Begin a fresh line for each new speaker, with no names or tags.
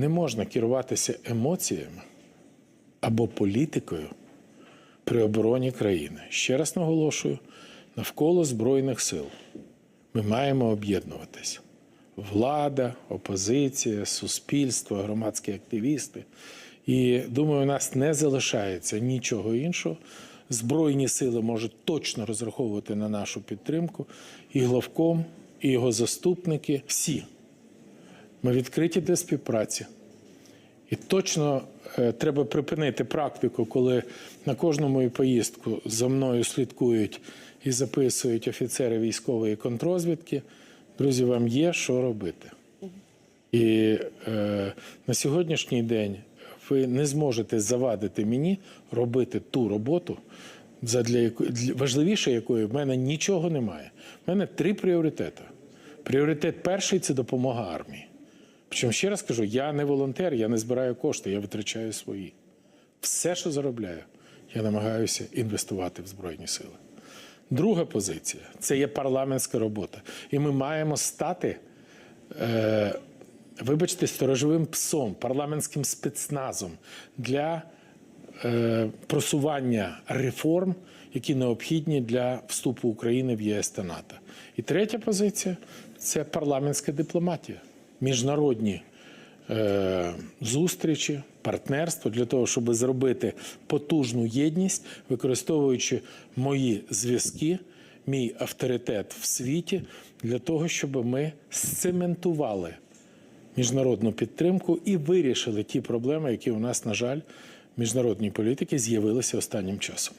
Не можна керуватися емоціями або політикою при обороні країни. Ще раз наголошую, навколо Збройних сил ми маємо об'єднуватись. Влада, опозиція, суспільство, громадські активісти. І думаю, у нас не залишається нічого іншого. Збройні сили можуть точно розраховувати на нашу підтримку. І главком, і його заступники всі. Ми відкриті для співпраці. І точно е, треба припинити практику, коли на кожну мою поїздку за мною слідкують і записують офіцери військової контрозвідки. Друзі, вам є що робити. І е, на сьогоднішній день ви не зможете завадити мені робити ту роботу, задля важливіше якої в мене нічого немає. У мене три пріоритети. Пріоритет перший це допомога армії. Причому ще раз кажу, я не волонтер, я не збираю кошти, я витрачаю свої. Все, що заробляю, я намагаюся інвестувати в Збройні Сили. Друга позиція це є парламентська робота. І ми маємо стати, е, вибачте, сторожовим псом, парламентським спецназом для е, просування реформ, які необхідні для вступу України в ЄС та НАТО. І третя позиція це парламентська дипломатія, міжнародні е, зустрічі, партнерство для того, щоб зробити потужну єдність, використовуючи мої зв'язки, мій авторитет в світі, для того, щоб ми сцементували міжнародну підтримку і вирішили ті проблеми, які у нас, на жаль, міжнародній політиці з'явилися останнім часом.